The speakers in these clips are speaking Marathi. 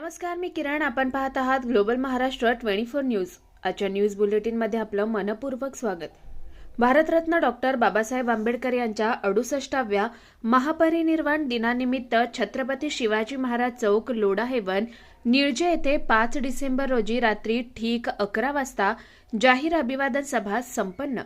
नमस्कार मी किरण. आपण पाहत आहात global Maharashtra twenty four news. आजच्या न्यूज बुलेटिनमध्ये आपलं मनपूर्वक स्वागत. भारतरत्न डॉक्टर बाबासाहेब आंबेडकर यांच्या अडुसष्टाव्या महापरिनिर्वाण दिनानिमित्त छत्रपती शिवाजी महाराज चौक लोढा हेवन निळजे येथे पाच डिसेंबर रोजी रात्री ठीक अकरा वाजता जाहीर अभिवादन सभा संपन्न.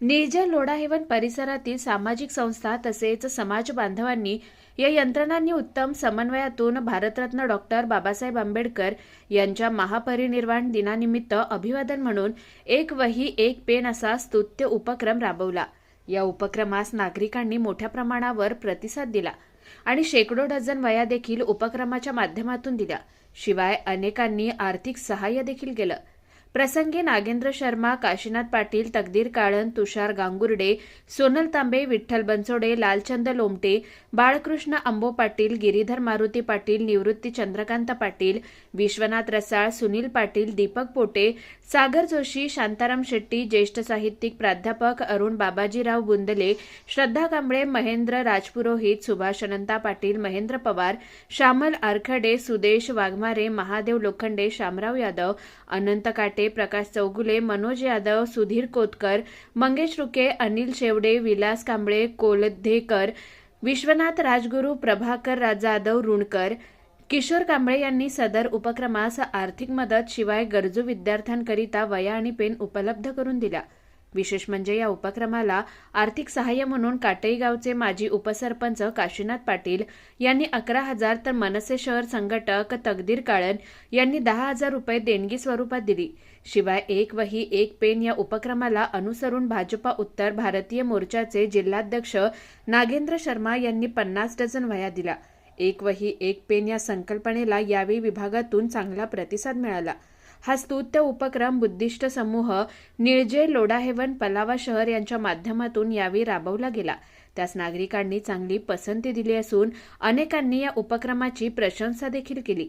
निर्जल लोढाहेवन परिसरातील सामाजिक संस्था तसेच समाज बांधवांनी या यंत्रणांनी उत्तम समन्वयातून भारतरत्न डॉक्टर बाबासाहेब आंबेडकर यांच्या महापरिनिर्वाण दिनानिमित्त अभिवादन म्हणून एक वही एक पेन असा स्तुत्य उपक्रम राबवला. या उपक्रमास नागरिकांनी मोठ्या प्रमाणावर प्रतिसाद दिला आणि शेकडो डझन वया देखील उपक्रमाच्या माध्यमातून दिल्या. शिवाय अनेकांनी आर्थिक सहाय्य देखील केलं. प्रसंगी नागेंद्र शर्मा काशीनाथ पाटील तकदीर काळन तुषार गांगुर्डे सोनल तांबे विठ्ठल बनसोडे लालचंद लोमटे बाळकृष्ण अंबो पाटील गिरीधर मारुती पाटील निवृत्ती चंद्रकांत पाटील विश्वनाथ रसाळ सुनील पाटील दीपक पोटे सागर जोशी शांताराम शेट्टी ज्येष्ठ साहित्यिक प्राध्यापक अरुण बाबाजीराव बुंदले श्रद्धा कांबळे महेंद्र राजपुरोहित सुभाष अनंता पाटील महेंद्र पवार श्यामल आरखडे सुदेश वाघमारे महादेव लोखंडे शामराव यादव अनंत काटे प्रकाश चौगुले मनोज यादव सुधीर कोतकर मंगेश रुके अनिल शेवडे विलास कांबळे कोलधेकर विश्वनाथ राजगुरू प्रभाकर जाधव रुणकर किशोर कांबळे यांनी सदर उपक्रमास आर्थिक मदत शिवाय गरजू विद्यार्थ्यांकरिता वया आणि पेन उपलब्ध करून दिल्या. विशेष म्हणजे या उपक्रमाला आर्थिक सहाय्य म्हणून काटई गावचे माजी उपसरपंच काशीनाथ पाटील यांनी अकरा हजार तर मनसे शहर संघटक तकदीर काळन यांनी दहा हजार रुपये देणगी स्वरूपात दिली. शिवाय एक वही एक पेन या उपक्रमाला अनुसरून भाजपा उत्तर भारतीय मोर्चाचे जिल्हाध्यक्ष नागेंद्र शर्मा यांनी पन्नास डझन वह्या दिला एक वही एक पेन या संकल्पनेला यावेळी विभागातून चांगला प्रतिसाद मिळाला. हा स्तुत्य उपक्रम बुद्धिस्ट समूह निळजे लोढाहेवन पलावा शहर यांच्या माध्यमातून यावेळी राबवला गेला. त्यास नागरिकांनी चांगली पसंती दिली असून अनेकांनी या उपक्रमाची प्रशंसा देखील केली.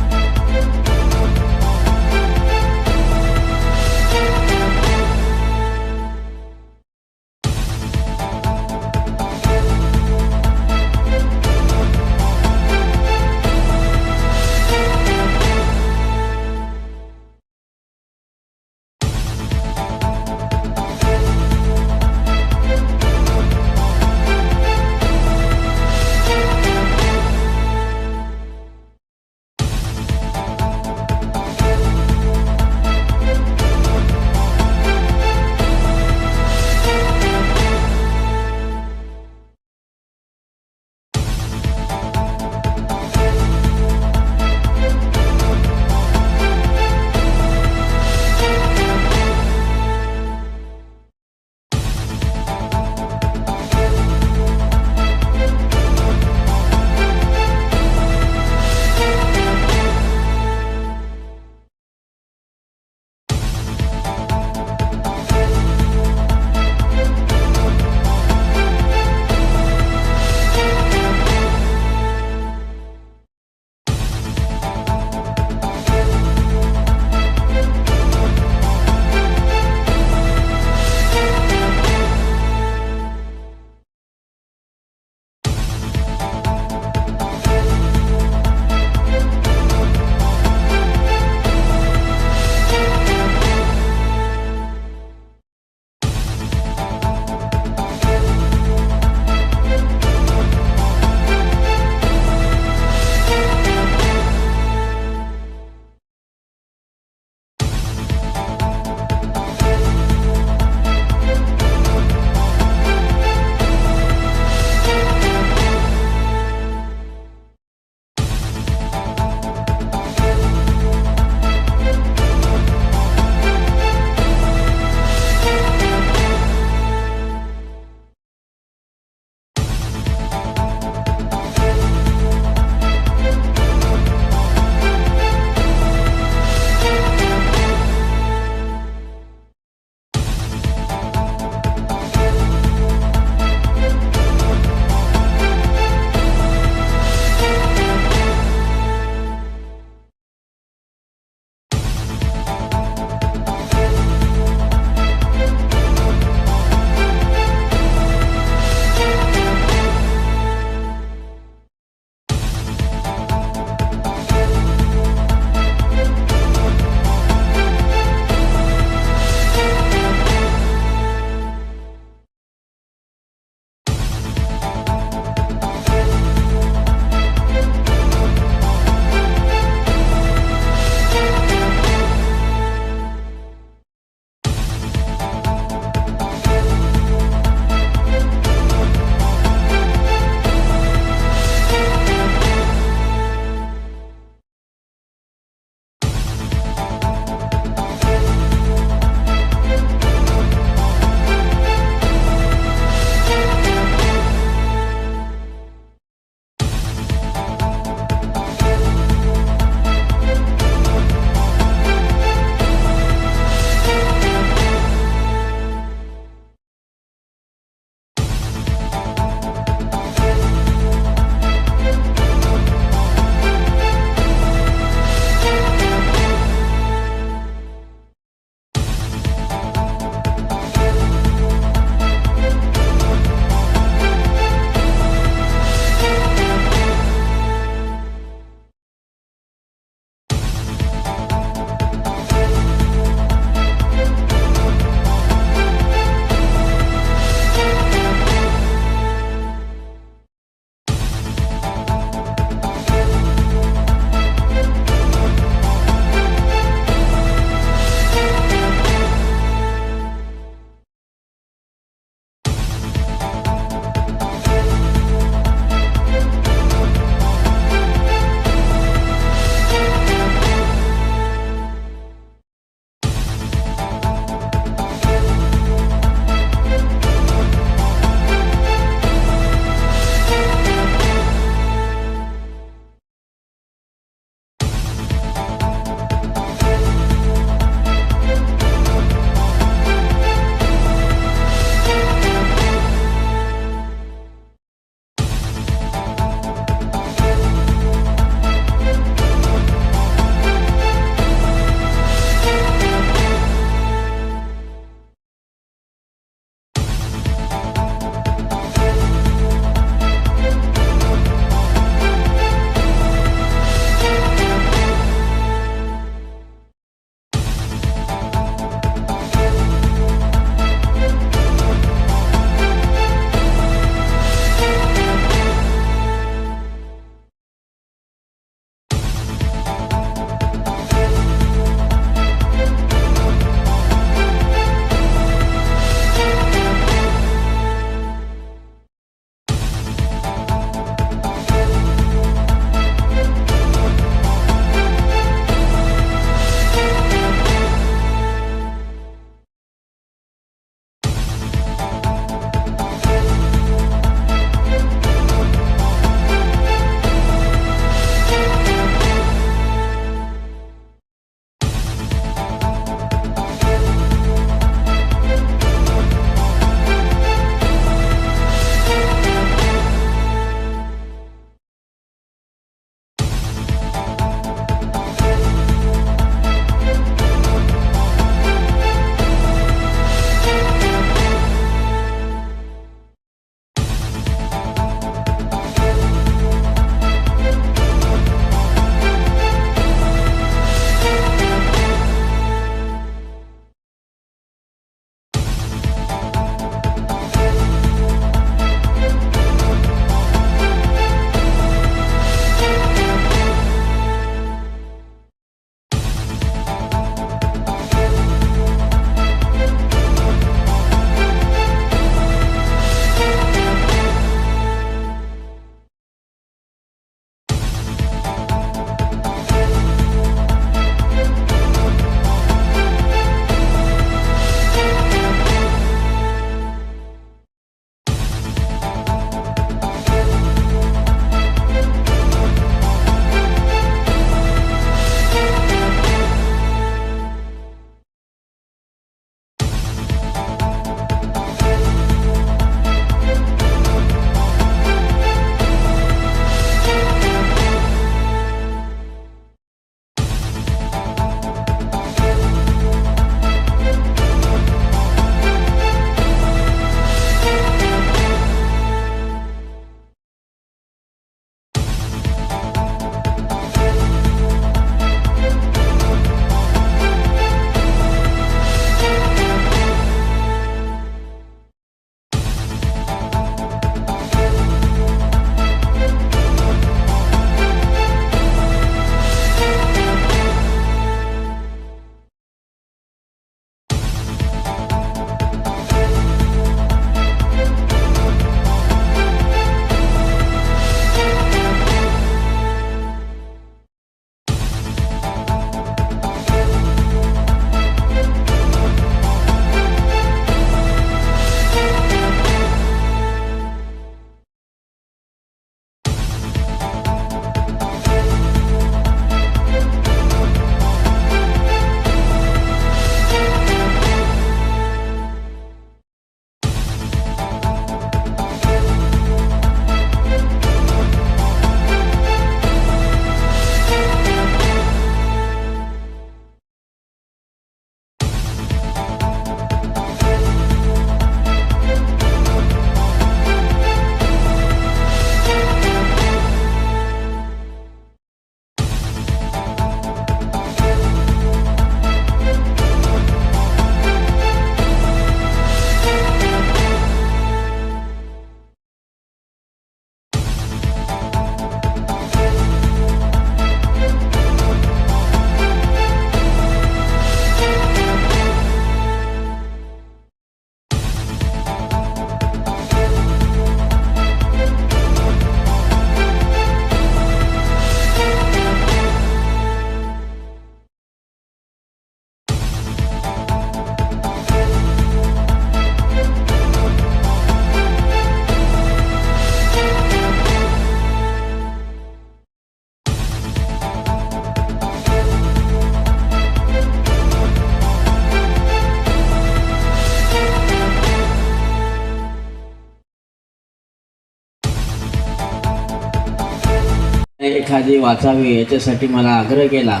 एखादी वाचावी याच्यासाठी मला आग्रह केला.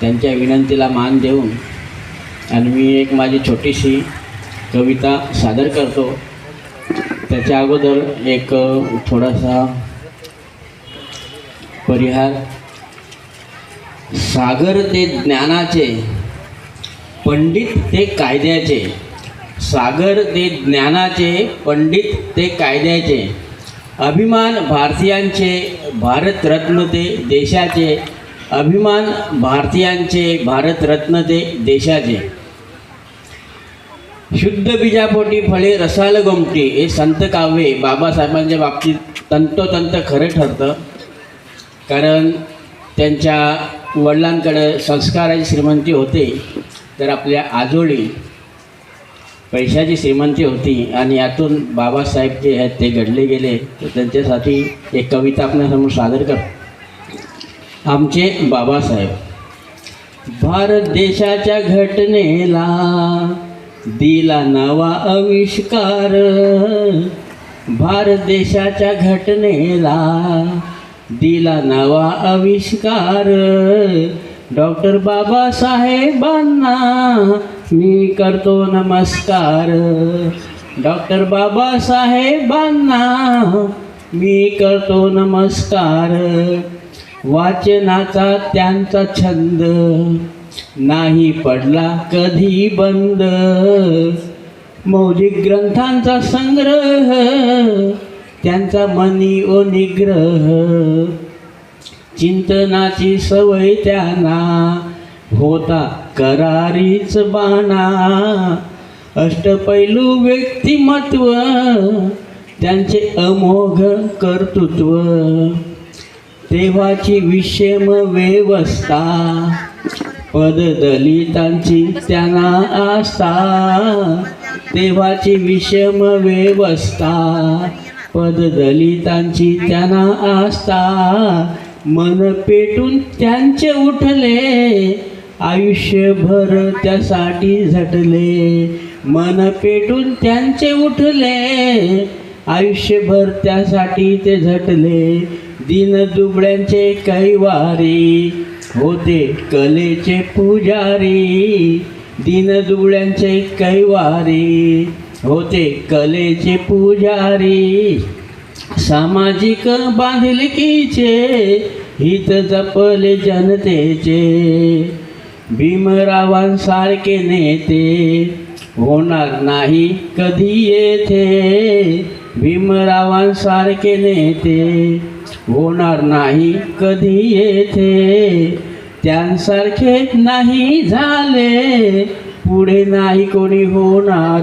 त्यांच्या विनंतीला मान देऊन आणि मी एक माझी छोटीशी कविता सादर करतो. त्याच्या अगोदर एक थोडासा परिहार. सागर ते ज्ञानाचे पंडित ते कायद्याचे. सागर ते ज्ञानाचे पंडित ते कायद्याचे. अभिमान भारतीयांचे भारतरत्न ते देशाचे. अभिमान भारतीयांचे भारतरत्न ते देशाचे. शुद्ध बीजापोटी फळे रसाल गोमटी हे संत काव्य बाबासाहेबांच्या बाबतीत तंतोतंत खरं ठरतं. कारण त्यांच्या वडिलांकडं संस्काराची श्रीमंती होते तर आपल्या आजोळी पैशाची श्रीमंती होती आणि यातून बाबासाहेब जे आहेत ते घडले गेले तर त्यांच्यासाठी एक कविता आपल्यासमोर सादर कर. आमचे बाबासाहेब भारत देशाच्या घटनेला दिला नवा आविष्कार. भारत देशाच्या घटनेला दिला नवा आविष्कार. डॉक्टर बाबासाहेबांना मी करतो नमस्कार. डॉक्टर बाबासाहेबांना मी करतो नमस्कार. वाचनाचा त्यांचा छंद नाही पडला कधी बंद. मौलिक ग्रंथांचा संग्रह त्यांचा मनी ओ निग्रह चिंतनाची सवय त्यांना होता. करारीच बाणा. अष्टपैलू व्यक्तिमत्व त्यांचे अमोघ कर्तृत्व. तेव्हाची विषम व्यवस्था पद दलितांची त्यांना आस्था. तेव्हाची विषम व्यवस्था पद दलितांची त्यांना आस्था. मन पेटून त्यांचे उठले आयुष्यभर त्यासाठी झटले मन पेटून त्यांचे उठले. आयुष्यभर त्यासाठी ते झटले दिन दुबळ्यांचे कैवारी होते कलेचे पुजारी. दिन दुबळ्यांचे कैवारी होते कलेचे पुजारी. सामाजिक बांधिलकीचे हित जपले जनतेचे. भीमरावांसारखे नेते होणार नाही कधी येथे. भीमरावांसारखे नेते होणार नाही कधी येथे. त्यांसारखे नाही झाले पुढे नाही कोणी होणार.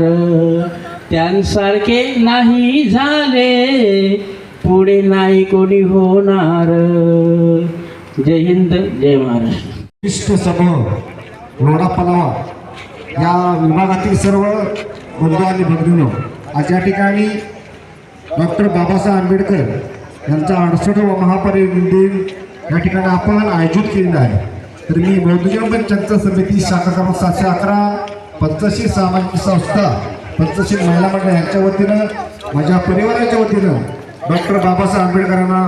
त्यांसारखे नाही झाले पुढे नाही कोणी होणार. जय हिंद जय महाराष्ट्र. विशिष्ट समूह लोढा पलावा या विभागातील सर्व बंधू आणि भगिनींनो आज या ठिकाणी डॉक्टर बाबासाहेब आंबेडकर यांचा अडसठवा महापरिनिधी दिन या ठिकाणी आपण आयोजित केलेला आहे. तर मी बौद्धजन पंचायत समिती शाखा क्रमांक सातशे अकरा पंचशील सामाजिक संस्था पंचशील महिला मंडळ यांच्या वतीनं माझ्या परिवाराच्या वतीनं डॉक्टर बाबासाहेब आंबेडकरांना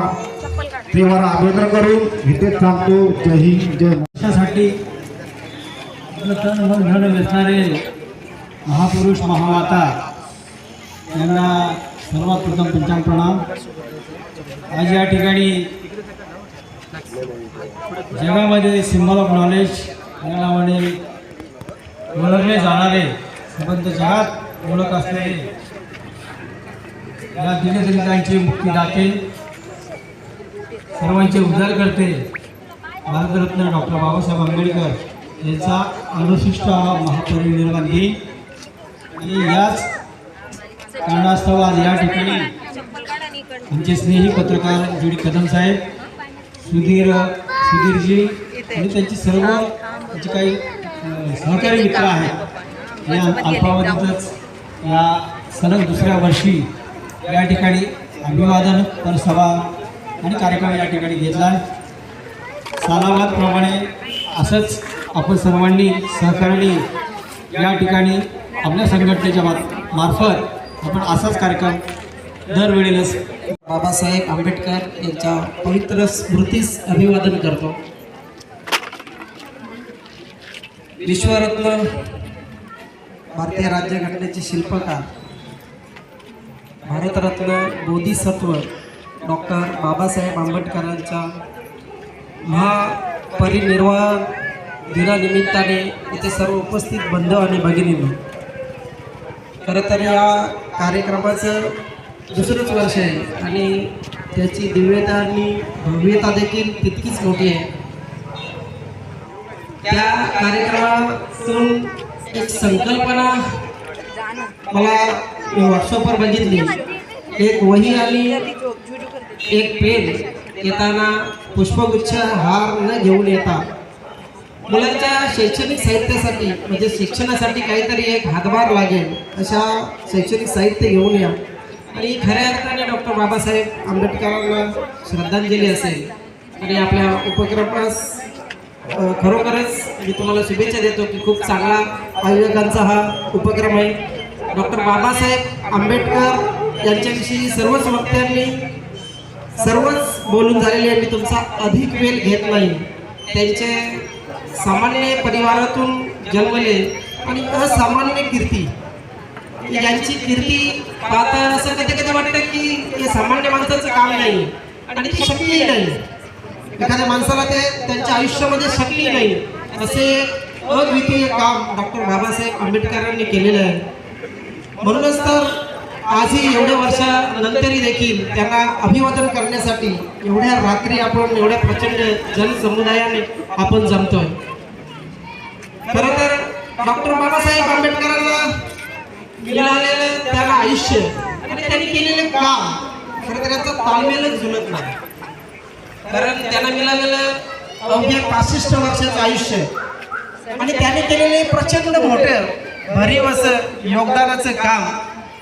देवाला आवेदन करून इथे थांबतो जय हिंद जय महाराष्ट्र. देशासाठी आपलं तन धन वेचणारे महापुरुष महामाता यांना सर्वात प्रथम पंचांग प्रणाम आज या ठिकाणी जगामध्ये सिम्बॉल ऑफ नॉलेज या नावाने ओळखले जाणारे संबंध जगात ओळख असलेले या दिनदलितांचे मुक्तीदाते सर्वांचे उद्धार करते. भारतरत्न डॉक्टर बाबासाहेब आंबेडकर यांचा अडुसष्ट महापरिनिर्वाण दिन. आणि याच कारणास्तव आज या ठिकाणी आमचे स्नेही पत्रकार जुडी कदम साहेब सुधीर सुधीरजी आणि त्यांची सर्व त्यांचे काही सहकारी मित्र आहेत. या अल्पावधीतच या सलग दुसऱ्या वर्षी या ठिकाणी अभिवादन तर सभा आणि कार्यक्रम या ठिकाणी घेतला सालावादप्रमाणे असंच आपण सर्वांनी सहकार्याने या ठिकाणी आपल्या संघटनेच्या मा- मार्फत आपण असाच कार्यक्रम दरवेळेलाच बाबासाहेब आंबेडकर यांच्या पवित्र स्मृतीस अभिवादन करतो. विश्वरत्न भारतीय राज्यघटनेचे शिल्पकार भारतरत्न बोधिसत्व डॉक्टर बाबासाहेब आंबेडकरांच्या महापरिनिर्वाण दिनानिमित्ताने इथे सर्व उपस्थित बंधू आणि भगिनींनो खरं तर या कार्यक्रमाचं दुसरंच वर्ष आहे आणि त्याची दिव्यता आणि भव्यता देखील तितकीच मोठी आहे. त्या कार्यक्रमातून एक संकल्पना मला व्हॉट्सअपवर बघितली. एक वही आणि एक पेन येताना पुष्पगुच्छ हार न घेऊन येता. मुलांच्या शैक्षणिक साहित्यासाठी म्हणजे शिक्षणासाठी काहीतरी एक हातभार लागेल अशा शैक्षणिक साहित्य घेऊन या. आणि खऱ्या अर्थाने डॉक्टर बाबासाहेब आंबेडकरांना श्रद्धांजली असेल. आणि आपल्या उपक्रमास खरोखरच मी तुम्हाला शुभेच्छा देतो की खूप चांगला आयोजकांचा हा उपक्रम आहे. डॉक्टर बाबासाहेब आंबेडकर यांच्याविषयी सर्वच वक्त्यांनी सर्वच बोलून झालेले आहे. मी तुमचा अधिक वेळ घेत नाही. त्यांचे सामान्य परिवारातून जन्मले आणि असामान्य कीर्ती. यांची कीर्ती पाहता असं कधी कधी वाटतं की हे सामान्य माणसाचं काम नाही आणि ती शक्यही नाही. एखाद्या माणसाला ते त्यांच्या आयुष्यामध्ये शक्य नाही. असे अद्वितीय काम डॉक्टर बाबासाहेब आंबेडकरांनी केलेलं आहे. म्हणूनच तर आजही एवढ्या वर्षानंतरही देखील त्यांना अभिवादन करण्यासाठी एवढ्या रात्री आपण एवढ्या प्रचंड जनसमुदायाने आपण जमतोय. खरं तर डॉक्टर बाबासाहेब आंबेडकरांना मिळालेलं त्याला आयुष्य आणि त्यांनी केलेले काम खरं तर याचा ताळमेलच जुळत नाही. कारण त्यांना मिळालेलं अवघ्या पासष्ट वर्षाचं आयुष्य आणि त्याने केलेले प्रचंड मोठं भरीव असं योगदानाचं काम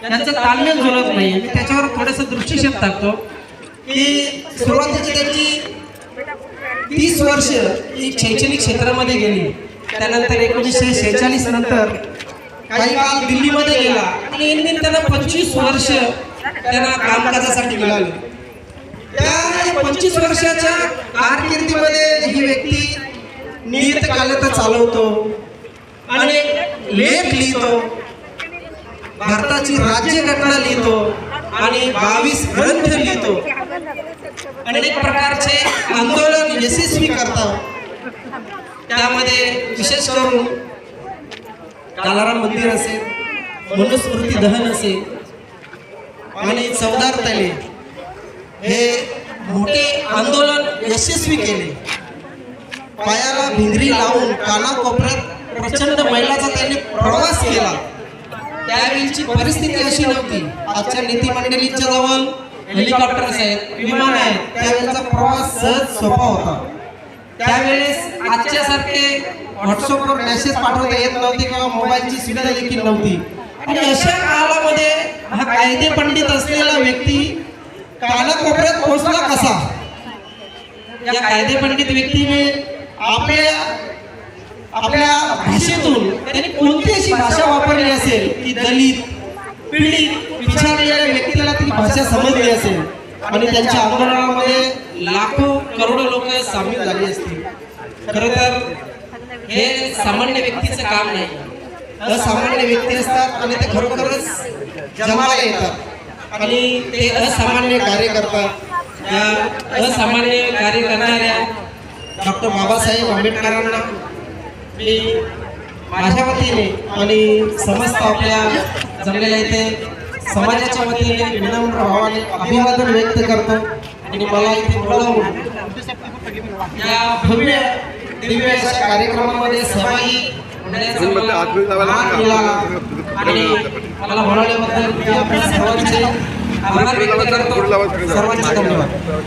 यांचं तालमेल जुळत नाही. मी त्याच्यावर थोडंसं दृष्टिक्षेप टाकतो की सुरुवातीची त्यांची तीस वर्ष ही शैक्षणिक क्षेत्रामध्ये गेली. त्यानंतर एकोणीसशे शेहेचाळीस नंतर काही काळ दिल्लीमध्ये गेला आणि इन त्यांना पंचवीस वर्ष त्यांना कामकाजासाठी मिळाले. त्या पंचवीस वर्षाच्या कारकिर्दीमध्ये ही व्यक्ती नियतकालिक चालवतो आणि लेख लिहितो. भारताची राज्यघटना लिहितो आणि बावीस ग्रंथ लिहितो. अनेक प्रकारचे आंदोलन यशस्वी करतात. त्यामध्ये विशेष करून कालाराम मंदिर असेल मनुस्मृती दहन असेल आणि चौदार तले हे मोठे आंदोलन यशस्वी केले. पायाला भिंगरी लावून कानाकोपऱ्यात प्रचंड मैलाचा त्यांनी प्रवास केला. त्यावेळीची परिस्थिती अशी नव्हती. आजच्या नीती मंडळींच्या जवळ हेलिकॉप्टर्स आहेत विमान आहेत. त्यावेळेचा प्रवास सहज सोपा होता. त्यावेळेस आजच्या सारखे व्हॉट्सअपवर मेसेज पाठवता येत नव्हते किंवा मोबाईलची सुविधा देखील नव्हती. आणि अशा काळामध्ये हा कायदे पंडित असलेला व्यक्ती कानाकोपऱ्यात पोहोचला कसा? या कायदे पंडित व्यक्तीने आपल्या आपल्या भाषेतून त्यांनी कोणती अशी भाषा वापरली असेल की दलित पीडित विचारलेल्या व्यक्तीला ती भाषा समजली असेल? आणि त्यांच्या आंदोलनामध्ये लाखो करोडो लोक सामील झाली असतील. खर तर हे सामान्य व्यक्तीचं काम नाही. असामान्य व्यक्ती असतात आणि ते खरोखरच जन्माला येतात. आणि ते असामान्य कार्य करतात या असामान्य कार्य करणाऱ्या डॉक्टर बाबासाहेब आंबेडकरांना मी माझ्या वतीने आणि समस्त आपल्या जमलेल्या इथे समाजाच्या वतीने विनम्र भावाने अभिवादन व्यक्त करतो आणि मला इथे बोलावून या भव्य दिव्य अशा कार्यक्रमामध्ये सहभागी मला मान मिळाला. आणि मला बोलावल्याबद्दल मी आपल्या सर्वांचे आभार व्यक्त करतो. सर्वांचे धन्यवाद.